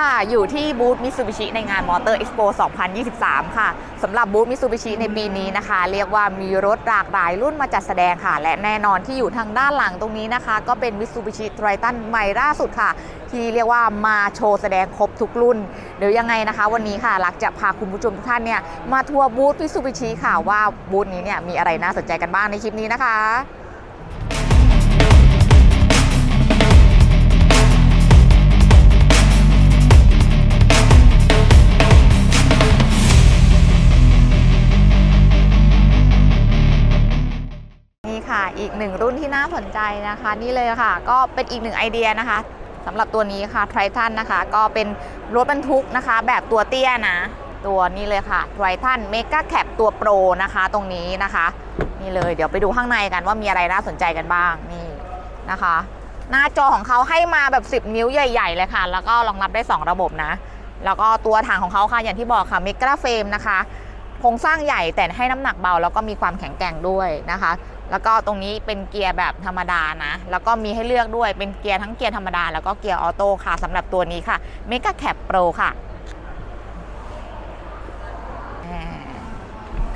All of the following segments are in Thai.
ค่ะ อยู่ที่บูธมิ t ซูบิชิในงานมอเตอร์เอ็กซ์โป2023 ค่ะ สำหรับบูธมิ t ซูบิชิในปีนี้นะคะ เรียกว่ามีรถหลากหลายรุ่นมาจัดแสดงค่ะ และแน่นอนที่อยู่ทางด้านหลังตรงนี้นะคะ ก็เป็นมิ t ซูบิชิไทรตันใหม่ล่าสุดค่ะ ที่เรียกว่ามาโชว์แสดงครบทุกรุ่น เดี๋ยวยังไงนะคะ วันนี้ค่ะลักจะพาคุณผู้ชมทุกท่านเนี่ยมาทัวร์บูธมิ t ซูบิชิค่ะว่าบูธนี้เนี่ยมีอะไรน่าสนใจกันบ้างในคลิปนี้นะคะ หนึ่งรุ่นที่น่าสนใจนะคะ นี่เลยค่ะ ก็เป็นอีกหนึ่งไอเดียนะคะสำหรับตัวนี้ค่ะไททันนะคะ ก็เป็นรถบรรทุกนะคะ แบบตัวเตี้ยนะ ตัวนี้เลยค่ะไททันเมกาแคปตัวโปรนะคะ ตรงนี้นะคะ นี่เลยเดี๋ยวไปดูข้างในกันว่ามีอะไรน่าสนใจกันบ้างนี่นะคะ หน้าจอของเขาให้มาแบบ 10 นิ้วใหญ่ ๆ เลยค่ะ แล้วก็รองรับได้ 2 ระบบนะ แล้วก็ตัวถังของเขาค่ะอย่างที่บอกค่ะเมกาเฟรมนะคะโครงสร้างใหญ่แต่ให้น้ำหนักเบาแล้วก็มีความแข็งแกร่งด้วยนะคะ แล้วก็ตรงนี้เป็นเกียร์แบบธรรมดานะ แล้วก็มีให้เลือกด้วยเป็นเกียร์ทั้งเกียร์ธรรมดา แล้วก็เกียร์ออโต้ค่ะสำหรับตัวนี้ค่ะ Mega Cap Pro ค่ะ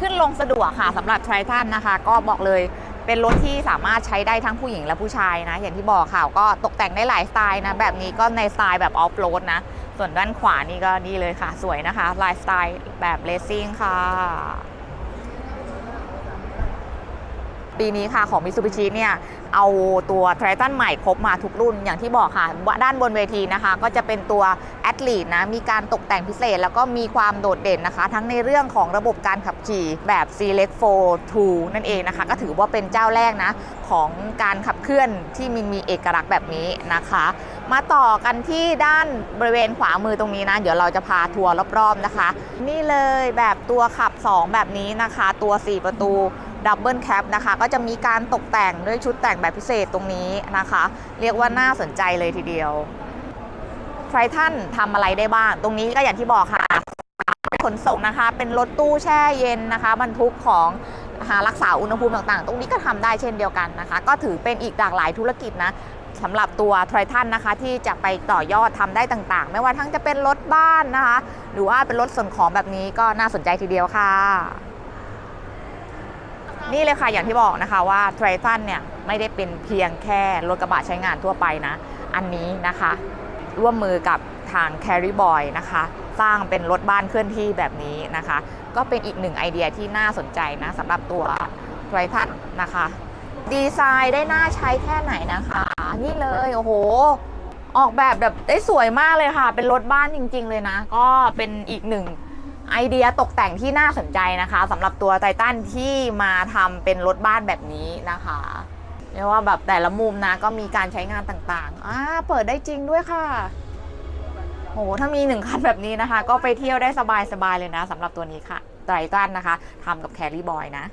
ขึ้นลงสะดวกค่ะสำหรับ Triton นะคะ ก็บอกเลยเป็นรถที่สามารถใช้ได้ทั้งผู้หญิงและผู้ชายนะ อย่างที่บอกค่ะก็ตกแต่งได้หลายสไตล์นะ แบบนี้ก็ในสไตล์แบบออฟโรดนะ ส่วนด้านขวานี่ก็นี่เลยค่ะ สวยนะคะ ลายสไตล์แบบเลสซิ่งค่ะ ปีนี้ค่ะของ Mitsubishi เนี่ยเอาตัวไททันใหม่ครบมาทุกรุ่นอย่างที่บอกค่ะว่าด้านบนเวทีนะคะ ก็จะเป็นตัวแอดลีดนะ มีการตกแต่งพิเศษ แล้วก็มีความโดดเด่นนะคะ ทั้งในเรื่องของระบบการขับขี่แบบ Select 4 2นั่นเองนะคะ ก็ถือว่าเป็นเจ้าแรกนะ ของการขับเคลื่อนที่มีมีเอกลักษณ์แบบนี้นะคะ มาต่อกันที่ด้านบริเวณขวามือตรงนี้นะ เดี๋ยวเราจะพาทัวร์รอบๆนะคะ นี่เลยแบบตัวขับ 2 แบบนี้นะคะ ตัว 4 ประตู ดับเบิลแคปนะคะ ก็จะมีการตกแต่งด้วยชุดแต่งแบบพิเศษตรงนี้นะคะ เรียกว่าน่าสนใจเลยทีเดียวไททันทำอะไรได้บ้าง ตรงนี้ก็อย่างที่บอกค่ะขนส่งนะคะ เป็นรถตู้แช่เย็นนะคะบรรทุกของนะคะรักษาอุณหภูมิต่างๆ ตรงนี้ก็ทำได้เช่นเดียวกันนะคะ ก็ถือเป็นอีกหลากหลายธุรกิจนะสำหรับตัวไททันนะคะ ที่จะไปต่อยอดทำได้ต่างๆ ไม่ว่าทั้งจะเป็นรถบ้านนะคะ หรือว่าเป็นรถส่วนของแบบนี้ก็น่าสนใจทีเดียวค่ะ นี่เลยค่ะอย่างที่บอกนะคะว่าไททันเนี่ยไม่ได้เป็นเพียงแค่รถกระบะใช้งานทั่วไปนะ อันนี้นะคะ ร่วมมือกับทาง Carry Boy นะคะ สร้างเป็นรถบ้านเคลื่อนที่แบบนี้นะคะ ก็เป็นอีกหนึ่งไอเดียที่น่าสนใจนะสำหรับตัวไททันนะคะ ดีไซน์ได้น่าใช้แค่ไหนนะคะ นี่เลยโอ้โหออกแบบแบบได้สวยมากเลยค่ะ เป็นรถบ้านจริง ๆ เลยนะ ก็เป็นอีกหนึ่ง ไอเดียตกแต่งที่น่าสนใจนะคะสำหรับตัวไททันที่มาทำเป็นรถบ้านแบบนี้นะคะเรียกว่าแบบแต่ละมุมนะก็มีการใช้งานต่างๆอ่าเปิดได้จริงด้วยค่ะโหถ้ามีหนึ่งคันแบบนี้นะคะ ก็ไปเที่ยวได้สบายๆเลยนะสำหรับตัวนี้ค่ะไตรตันนะคะทำกับแครี่บอยนะ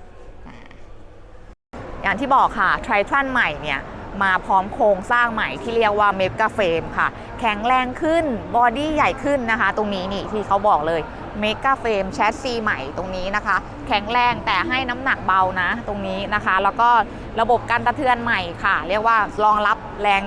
อย่างที่บอกค่ะไทรทันใหม่เนี่ยมาพร้อมโครงสร้างใหม่ที่เรียกว่าเมก a เฟรมค่ะ แข็งแรงขึ้นบอดี้ใหญ่ขึ้นนะคะ ตรงนี้นี่ที่เขาบอกเลย เมก a เฟรมแชสซีใหม่ตรงนี้นะคะ แข็งแรงแต่ให้น้ำหนักเบานะตรงนี้นะคะ แล้วก็ระบบการกระเทือนใหม่ค่ะ เรียกว่ารองรับแรง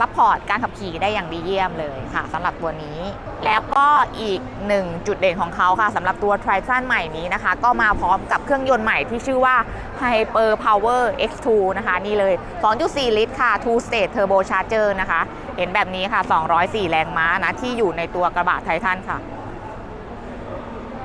ซัพพอร์ตการขับขี่ได้อย่างดีเยี่ยมเลยค่ะสำหรับตัวนี้ แล้วก็อีกหนึ่งจุดเด่นของเขาค่ะสำหรับตัว t r i t o n ใหม่นี้นะคะ ก็มาพร้อมกับเครื่องยนต์ใหม่ที่ชื่อว่า Hyper Power X2 นะคะ นี่เลย 2.4 ลิตรค่ะ Two State Turbo Charger นะคะ เห็นแบบนี้ค่ะ 204 แรงม้านะ ที่อยู่ในตัวกระบะไททันค่ะ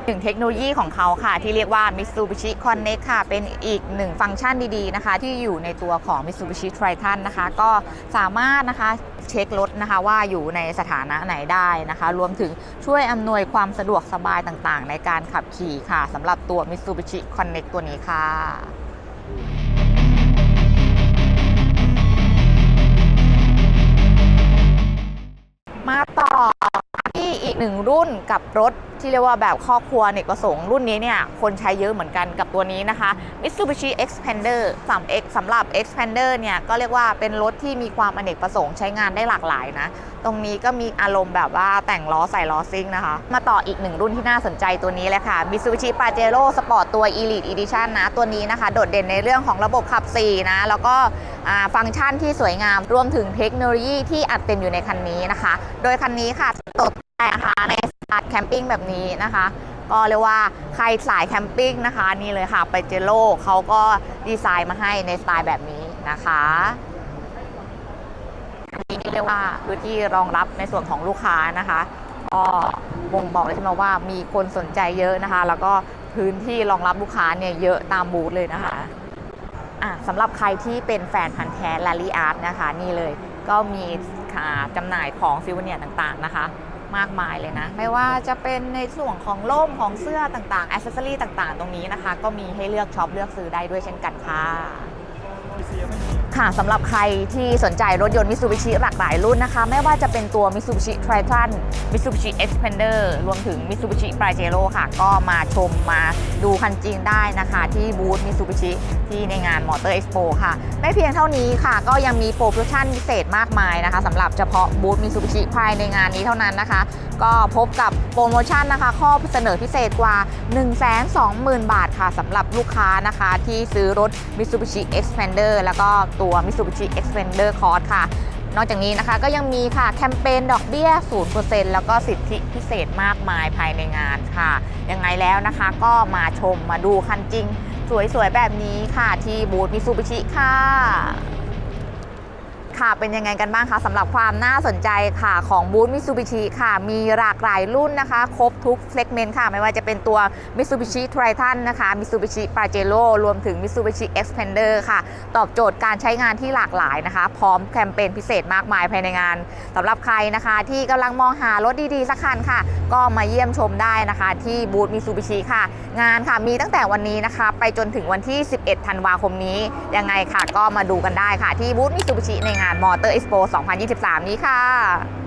ถึงเทคโนโลยีของเขาค่ะ ที่เรียกว่า Mitsubishi Connect ค่ะ เป็นอีกหนึ่งฟังก์ชันดีๆนะคะ ที่อยู่ในตัวของ Mitsubishi Triton นะคะ ก็สามารถนะคะเช็ครถนะคะว่าอยู่ในสถานะไหนได้นะคะ รวมถึงช่วยอำนวยความสะดวกสบายต่างๆ ในการขับขี่ค่ะสำหรับตัว Mitsubishi Connect ตัวนี้ค่ะ นึ่งรุ่นกับรถที่เรียกว่าแบบครอบครัวเนกประสงค์รุ่นนี้เนี่ยคนใช้เยอะเหมือนกันกับตัวนี้นะคะ Mitsubishi Xpander 3X สำหรับ Xpander เนี่ยก็เรียกว่าเป็นรถที่มีความอเนกประสงค์ใช้งานได้หลากหลายนะ ตรงนี้ก็มีอารมณ์แบบว่าแต่งล้อใส่ล้อซิ่งนะคะ มาต่ออีกหนึ่งรุ่นที่น่าสนใจตัวนี้เลยค่ะ Mitsubishi Pajero Sport ตัว Elite Edition นะ ตัวนี้นะคะ โดดเด่นในเรื่องของระบบขับ4นะแล้วก็ฟังก์ชันที่สวยงามรวมถึงเทคโนโลยีที่อัดเต็มอยู่ในคันนี้นะคะ โดยคันนี้ค่ะตก นะคะในสไตล์แคมปิ้งแบบนี้นะคะ ก็เรียกว่าใครสายแคมปิ้งนะคะนี่เลยค่ะไปเจโร่เขาก็ดีไซน์มาให้ในสไตล์แบบนี้นะคะอันนี้เรียกว่าพื้นที่รองรับในส่วนของลูกค้านะคะก็บ่งบอกเลยใช่ไหมว่ามีคนสนใจเยอะนะคะ แล้วก็พื้นที่รองรับลูกค้าเนี่ยเยอะตามบูธเลยนะคะอะสำหรับใครที่เป็นแฟนพันธ์แท้ลาลีอาร์ตนะคะ นี่เลยก็มีจำหน่ายของซิวเนียต่างๆนะคะ มากมายเลยนะ ไม่ว่าจะเป็นในส่วนของล่มของเสื้อต่างๆอ c เซสซอรี่ต่างๆ ตรงนี้นะคะ ก็มีให้เลือกช็อปเลือกซื้อได้ด้วยเช่นกันค่ะ ค่ะสำหรับใครที่สนใจรถยนต์ Mitsubishi หลากหลายรุ่นนะคะ ไม่ว่าจะเป็นตัว Mitsubishi Triton Mitsubishi Xpander รวมถึง Mitsubishi Pajero ค่ะ ก็มาชมมาดูคันจริงได้นะคะ ที่บูธ Mitsubishi ที่ในงาน Motor Expo ค่ะ ไม่เพียงเท่านี้ค่ะ ก็ยังมีโปรโมชั่นพิเศษมากมายนะคะสำหรับเฉพาะบูธ Mitsubishi ภายในงานนี้เท่านั้นนะคะ ก็พบกับโปรโมชั่นนะคะ ข้อเสนอพิเศษกว่า 120,000 บาทค่ะสำหรับลูกค้านะคะที่ซื้อรถ Mitsubishi Xpander แล้วก็ตัว Mitsubishi Xpander Cross ค่ะนอกจากนี้นะคะก็ยังมีค่ะแคมเปญดอกเบี้ย 0%แล้วก็สิทธิพิเศษมากมายภายในงานค่ะ ยังไงแล้วนะคะก็มาชมมาดูคันจริง สวยๆ แบบนี้ค่ะที่บูธ Mitsubishi ค่ะ ค่ะ เป็นยังไงกันบ้างคะสำหรับความน่าสนใจค่ะของบูธมิ t ซูบิชิค่ะ มีหลากหลายรุ่นนะคะ ครบทุกเซกเมนต์ค่ะ ไม่ว่าจะเป็นตัว Mitsubishi Triton นะคะ Mitsubishi Pajero รวมถึง Mitsubishi Xpander ค่ะ ตอบโจทย์การใช้งานที่หลากหลายนะคะ พร้อมแคมเปญพิเศษมากมายภายในงานสำหรับใครนะคะ ที่กำลังมองหารถดีๆสักคันค่ะ ก็มาเยี่ยมชมได้นะคะที่บูธมิ t ซูบิชิค่ะ งานค่ะมีตั้งแต่วันนี้นะคะ ไปจนถึงวันที่ 11 ธันวาคมนี้ยังไงค่ะ ก็มาดูกันได้ค่ะ ที่บูธมิ t ซูบิชิในงานานมอเตอร์เอ็กซ์โป2023 นี้ค่ะ